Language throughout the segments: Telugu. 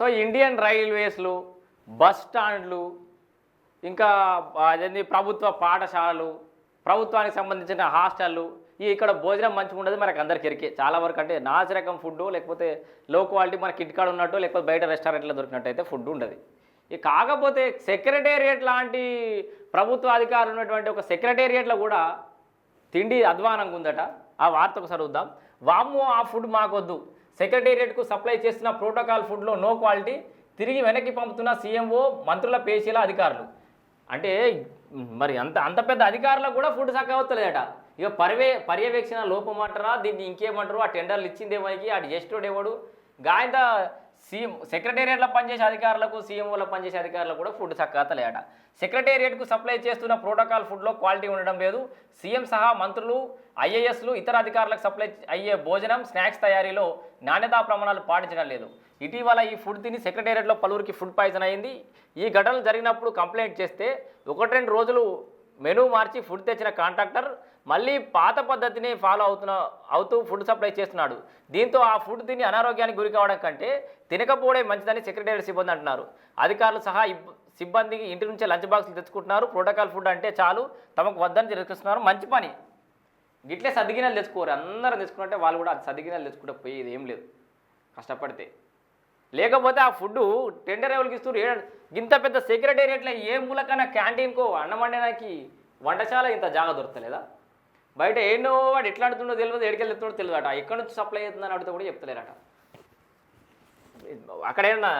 సో ఇండియన్ రైల్వేస్లు బస్ స్టాండ్లు ఇంకా అదేంది ప్రభుత్వ పాఠశాలలు ప్రభుత్వానికి సంబంధించిన హాస్టళ్ళు ఈ ఇక్కడ భోజనం మంచిగా ఉండదు మనకు అందరికి ఎరికే చాలా వరకు అంటే నాసిరకం ఫుడ్ లేకపోతే లో క్వాలిటీ మనకి ఇంటికాడ ఉన్నట్టు లేకపోతే బయట రెస్టారెంట్లో దొరికినట్టు అయితే ఫుడ్ ఉండదు. ఇక కాకపోతే సెక్రటేరియట్ లాంటి ప్రభుత్వ అధికారులు ఉన్నటువంటి ఒక సెక్రటేరియట్లో కూడా తిండి అధ్వానంగా ఉందట. ఆ వార్త ఒకసారి చూద్దాం. వాము ఆ ఫుడ్ మాకొద్దు. సెక్రటేరియట్కు సప్లై చేస్తున్న ప్రోటోకాల్ ఫుడ్లో నో క్వాలిటీ తిరిగి వెనక్కి పంపుతున్న సీఎంఓ మంత్రుల పేషీల అధికారులు. అంటే మరి అంత అంత పెద్ద అధికారులకు కూడా ఫుడ్ చక్కవత్తలేదట ఇక పర్యవే పర్యవేక్షణ లోపం అంటారా దీన్ని ఇంకేమంటారు? ఆ టెండర్లు ఇచ్చింది ఎవరికి? ఆ జస్టోడు ఎవడు? గాయంత సీఎం సెక్రటేరియట్లో పనిచేసే అధికారులకు సీఎంఓలో పనిచేసే అధికారులకు కూడా ఫుడ్ చక్కతలేట సెక్రటేరియట్కు సప్లై చేస్తున్న ప్రోటోకాల్ ఫుడ్లో క్వాలిటీ ఉండడం లేదు. సీఎం సహా మంత్రులు ఐఏఎస్లు ఇతర అధికారులకు సప్లై అయ్యే భోజనం స్నాక్స్ తయారీలో నాణ్యతా ప్రమాణాలు పాటించడం లేదు. ఇటీవల ఈ ఫుడ్ తిని సెక్రటేరియట్లో పలువురికి ఫుడ్ పాయిజన్ అయింది. ఈ ఘటనలు జరిగినప్పుడు కంప్లైంట్ చేస్తే ఒకటి రెండు రోజులు మెనూ మార్చి ఫుడ్ తెచ్చిన కాంట్రాక్టర్ మళ్ళీ పాత పద్ధతిని ఫాలో అవుతున్న అవుతూ ఫుడ్ సప్లై చేస్తున్నాడు. దీంతో ఆ ఫుడ్ తిని అనారోగ్యానికి గురి కావడం కంటే తినకపోవడే మంచిదని సెక్రటేరియట్ సిబ్బంది అంటున్నారు. అధికారులు సహా సిబ్బందికి ఇంటి నుంచే లంచ్ బాక్సులు తెచ్చుకుంటున్నారు. ప్రోటోకాల్ ఫుడ్ అంటే చాలు తమకు వద్దని తెలుస్తున్నారు మంచి పని. గిట్లే సర్దిగినాలు తెచ్చుకోరు. అందరూ తెచ్చుకున్నట్టే వాళ్ళు కూడా అది సద్గినాలు తెచ్చుకుంటే పోయేది ఏం లేదు. కష్టపడితే. లేకపోతే ఆ ఫుడ్ టెండర్ ఎవరికి ఇస్తారు ఇంత పెద్ద సెక్రటేరియట్లో ఏ మూలకన్నా క్యాంటీన్కో అన్నం వండడానికి వంటశాల ఇంత జాగా దొరకలేదా? బయట ఏంటో వాడు ఎట్లా ఆడుతుండో తెలియదు ఎక్కడికి వెళ్తుండో తెలియదు అట ఎక్కడి నుంచి సప్లై అవుతుందని అడిగితే కూడా చెప్తలేరట. అక్కడేమన్నా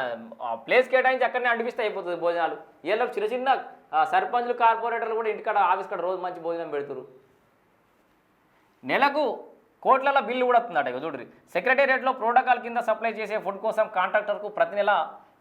ఆ ప్లేస్ కేటాయించి అక్కడనే అనిపిస్తే అయిపోతుంది భోజనాలు. వీళ్ళకి చిన్న చిన్న సర్పంచ్లు సర్పంచులు కార్పొరేటర్లు కూడా ఇంటికాడ ఆఫీస్ కాడ రోజు మంచి భోజనం పెడుతురు. నెలకు కోట్లలో బిల్లు కూడా వస్తుందట ఇక చూడండి సెక్రటేరియట్లో ప్రోటోకాల్ కింద సప్లై చేసే ఫుడ్ కోసం కాంట్రాక్టర్కు ప్రతి నెల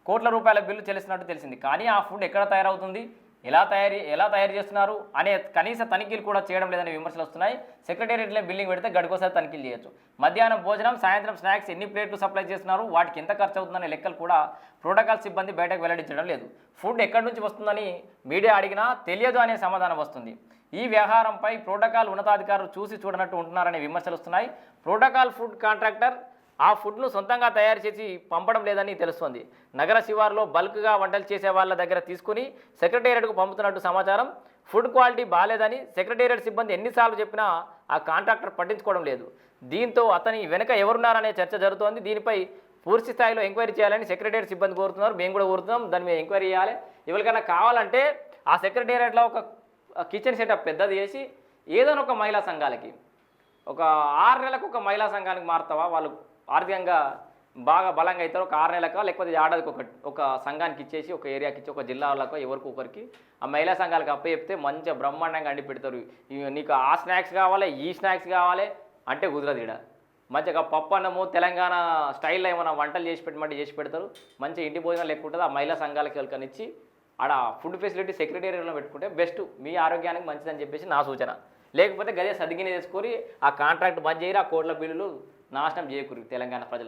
కోట్ల రూపాయల బిల్లు చెల్లిస్తున్నట్టు తెలిసింది. కానీ ఆ ఫుడ్ ఎక్కడ తయారవుతుంది? ఎలా తయారీ ఎలా తయారు చేస్తున్నారు అనే కనీస తనిఖీలు కూడా చేయడం లేదనే విమర్శలు వస్తున్నాయి. సెక్రటేరియట్లో బిల్లింగ్ పెడితే గడికోసారి తనిఖీలు చేయొచ్చు. మధ్యాహ్నం భోజనం సాయంత్రం స్నాక్స్ ఎన్ని ప్లేట్లు సప్లై చేస్తున్నారు వాటికి ఎంత ఖర్చు అవుతుందనే లెక్కలు కూడా ప్రోటోకాల్ సిబ్బంది బయటకు వెల్లడించడం లేదు. ఫుడ్ ఎక్కడి నుంచి వస్తుందని మీడియా అడిగినా తెలియదు అనే సమాధానం వస్తుంది. ఈ వ్యవహారంపై ప్రోటోకాల్ ఉన్నతాధికారులు చూసి చూడనట్టు ఉంటున్నారనే విమర్శలు వస్తున్నాయి. ప్రోటోకాల్ ఫుడ్ కాంట్రాక్టర్ ఆ ఫుడ్ను సొంతంగా తయారు చేసి పంపడం లేదని తెలుస్తోంది. నగర శివారులో బల్క్గా వంటలు చేసే వాళ్ళ దగ్గర తీసుకుని సెక్రటేరియట్కు పంపుతున్నట్టు సమాచారం. ఫుడ్ క్వాలిటీ బాగాలేదని సెక్రటేరియట్ సిబ్బంది ఎన్నిసార్లు చెప్పినా ఆ కాంట్రాక్టర్ పట్టించుకోవడం లేదు. దీంతో అతని వెనుక ఎవరున్నారనే చర్చ జరుగుతోంది. దీనిపై పూర్తి స్థాయిలో ఎంక్వైరీ చేయాలని సెక్రటేరియట్ సిబ్బంది కోరుతున్నారు. మేము కూడా కోరుతున్నాం. దాని మీద ఎంక్వైరీ చేయాలి. ఎవరికైనా కావాలంటే ఆ సెక్రటేరియట్లో ఒక కిచెన్ సెటప్ పెద్దది చేసి ఏదైనా ఒక మహిళా సంఘాలకి ఒక ఆరు నెలలకు ఒక మహిళా సంఘానికి మారుతావా? వాళ్ళు ఆర్థికంగా బాగా బలంగా అవుతారు. ఒక ఆరు నెలలక లేకపోతే ఏడాదికి ఒక ఒక సంఘానికి ఇచ్చేసి ఒక ఏరియాకి ఇచ్చి ఒక జిల్లాలకు ఎవరికి ఒకరికి ఆ మహిళా సంఘాలకు అప్ప చెప్తే మంచిగా బ్రహ్మాండంగా అండి పెడతారు. నీకు ఆ స్నాక్స్ కావాలి ఈ స్నాక్స్ కావాలి అంటే కుదరదు ఈడ. మంచిగా పప్పు అన్నము తెలంగాణ స్టైల్లో ఏమైనా వంటలు చేసి పెట్టమంటే చేసి పెడతారు. మంచిగా ఇంటి భోజనం లేకుంటుంది ఆ మహిళా సంఘాలకి వెళ్ళకనిచ్చి ఆడ ఫుడ్ ఫెసిలిటీ సెక్రటేరియట్లో పెట్టుకుంటే బెస్ట్. మీ ఆరోగ్యానికి మంచిదని చెప్పేసి నా సూచన. లేకపోతే గదే సదిగిన చేసుకొని ఆ కాంట్రాక్ట్ బంద్ చేయరు ఆ కోట్ల బిల్లులు నాశనం చేయకూరు తెలంగాణ ప్రజలు